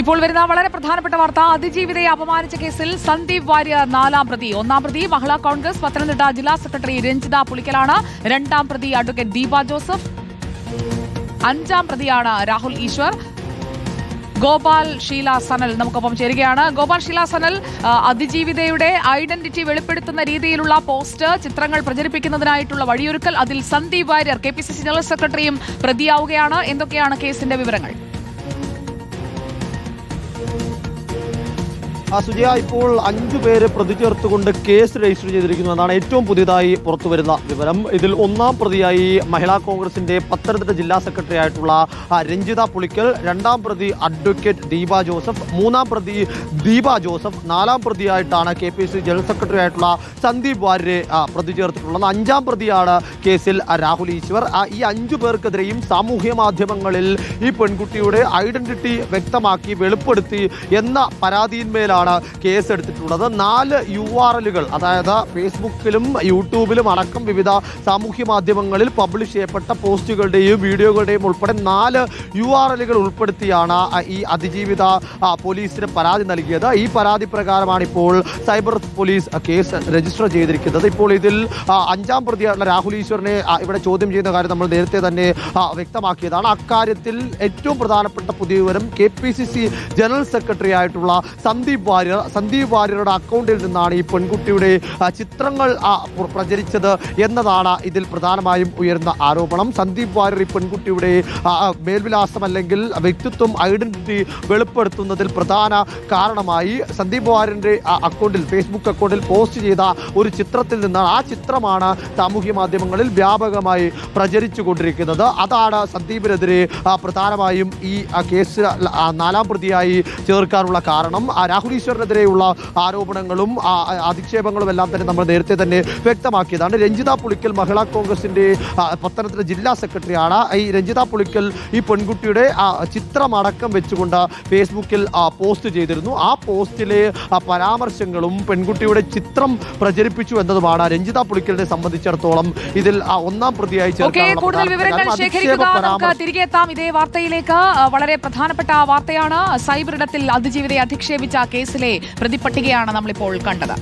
ഇപ്പോൾ വരുന്ന വളരെ പ്രധാനപ്പെട്ട വാർത്ത. അതിജീവിതയെ അപമാനിച്ച കേസിൽ സന്ദീപ് വാര്യർ നാലാം പ്രതി. ഒന്നാം പ്രതി മഹിളാ കോൺഗ്രസ് പത്തനംതിട്ട ജില്ലാ സെക്രട്ടറി രഞ്ജിത പുളിക്കലാണ്. രണ്ടാം പ്രതി അഡ്വക്കേറ്റ് ദീപ ജോസഫ്. അഞ്ചാം പ്രതിയാണ് രാഹുൽ ഈശ്വർ. ഗോപാൽ ഷീല സനൽ നമുക്കൊപ്പം ചേരുകയാണ്. ഗോപാൽ ഷീല സനൽ അതിജീവിതയുടെ ഐഡന്റിറ്റി വെളിപ്പെടുത്തുന്ന രീതിയിലുള്ള പോസ്റ്റ് ചിത്രങ്ങൾ പ്രചരിപ്പിക്കുന്നതിനായിട്ടുള്ള വഴിയൊരുക്കൽ. അതിൽ സന്ദീപ് വാര്യർ കെ ജനറൽ സെക്രട്ടറിയും പ്രതിയാവുകയാണ്. എന്തൊക്കെയാണ് കേസിന്റെ വിവരങ്ങൾ? സുജയ ഇപ്പോൾ അഞ്ചു പേര് പ്രതി ചേർത്തുകൊണ്ട് കേസ് രജിസ്റ്റർ ചെയ്തിരിക്കുന്നു എന്നാണ് ഏറ്റവും പുതിയതായി പുറത്തു വരുന്ന വിവരം. ഇതിൽ ഒന്നാം പ്രതിയായി മഹിളാ കോൺഗ്രസിന്റെ പത്തനംതിട്ട ജില്ലാ സെക്രട്ടറി ആയിട്ടുള്ള രഞ്ജിത പുളിക്കൽ രണ്ടാം പ്രതി അഡ്വക്കേറ്റ് ദീപ ജോസഫ് മൂന്നാം പ്രതി ദീപ ജോസഫ് നാലാം പ്രതിയായിട്ടാണ് K P C general secretary ആയിട്ടുള്ള സന്ദീപ് വാര്യരെ പ്രതി ചേർത്തിട്ടുള്ളത്. അഞ്ചാം പ്രതിയാണ് കേസിൽ രാഹുൽ ഈശ്വർ. ഈ അഞ്ചു പേർക്കെതിരെയും സാമൂഹ്യ മാധ്യമങ്ങളിൽ ഈ പെൺകുട്ടിയുടെ ഐഡന്റിറ്റി വ്യക്തമാക്കി വെളിപ്പെടുത്തി എന്ന പരാതിയിന്മേലാണ് കേസ് എടുത്തിട്ടുള്ളത് നാല് യു ആർ എല്ലുകൾ അതായത് ഫേസ്ബുക്കിലും യൂട്യൂബിലും അടക്കം വിവിധ സാമൂഹ്യ മാധ്യമങ്ങളിൽ പബ്ലിഷ് ചെയ്യപ്പെട്ട പോസ്റ്റുകളുടെയും വീഡിയോകളുടെയും ഉൾപ്പെടെ നാല് യു ആർ എല്ലുകൾ ഉൾപ്പെടുത്തിയാണ് ഈ അതിജീവിത പോലീസിന് പരാതി നൽകിയത്. ഈ പരാതി പ്രകാരമാണ് ഇപ്പോൾ സൈബർ പോലീസ് കേസ് രജിസ്റ്റർ ചെയ്തിരിക്കുന്നത്. ഇപ്പോൾ ഇതിൽ അഞ്ചാം പ്രതിയായിട്ടുള്ള രാഹുൽ ഈശ്വറിനെ ഇവിടെ ചോദ്യം ചെയ്യുന്ന കാര്യം നമ്മൾ നേരത്തെ തന്നെ വ്യക്തമാക്കിയതാണ്. അക്കാര്യത്തിൽ ഏറ്റവും പ്രധാനപ്പെട്ട പുതിയ വിവരം K P C C general secretary ആയിട്ടുള്ള സന്ദീപ് വാര്യർ സന്ദീപ് വാര്യരുടെ അക്കൗണ്ടിൽ നിന്നാണ് ഈ പെൺകുട്ടിയുടെ ചിത്രങ്ങൾ പ്രചരിച്ചത് എന്നതാണ് ഇതിൽ പ്രധാനമായും ഉയർന്ന ആരോപണം. സന്ദീപ് വാര്യർ ഈ പെൺകുട്ടിയുടെ മേൽവിലാസം അല്ലെങ്കിൽ വ്യക്തിത്വം ഐഡന്റിറ്റി വെളിപ്പെടുത്തുന്നതിൽ പ്രധാന കാരണമായി സന്ദീപ് വാര്യന്റെ അക്കൗണ്ടിൽ ഫേസ്ബുക്ക് അക്കൗണ്ടിൽ പോസ്റ്റ് ചെയ്ത ഒരു ചിത്രത്തിൽ നിന്നാണ് ആ ചിത്രമാണ് സാമൂഹ്യ മാധ്യമങ്ങളിൽ വ്യാപകമായി പ്രചരിച്ചു കൊണ്ടിരിക്കുന്നത് അതാണ് സന്ദീപിനെതിരെ പ്രധാനമായും ഈ കേസ് നാലാം പ്രതിയായി ചേർക്കാനുള്ള കാരണം. രാഹുൽ ഈശ്വറിനെതിരെയുള്ള ആരോപണങ്ങളും അധിക്ഷേപങ്ങളും എല്ലാം തന്നെ നമ്മൾ നേരത്തെ തന്നെ വ്യക്തമാക്കിയതാണ്. രഞ്ജിത പുളിക്കൽ മഹിളാ കോൺഗ്രസിന്റെ പത്തനംതിട്ട ജില്ലാ സെക്രട്ടറിയാണ്. ഈ രഞ്ജിത പുളിക്കൽ ഈ പെൺകുട്ടിയുടെ ചിത്രമടക്കം വെച്ചുകൊണ്ട് ഫേസ്ബുക്കിൽ പോസ്റ്റ് ചെയ്തിരുന്നു. ആ പോസ്റ്റിലെ പരാമർശങ്ങളും പെൺകുട്ടിയുടെ ചിത്രം പ്രചരിപ്പിച്ചു എന്നതുമാണ് രഞ്ജിത പുളിക്കലിനെ സംബന്ധിച്ചിടത്തോളം ഇതിൽ ഒന്നാം പ്രതിയായി തിരികെ എത്താം. ഇതേ വാർത്തയിലേക്ക് വളരെ പ്രധാനപ്പെട്ട വാർത്തയാണ്. സൈബർ ഇടത്തിൽ അതിജീവിതയെ അധിക്ഷേപിച്ച കേസിലെ പ്രതിപട്ടികയാണ് നമ്മളിപ്പോൾ കണ്ടത്.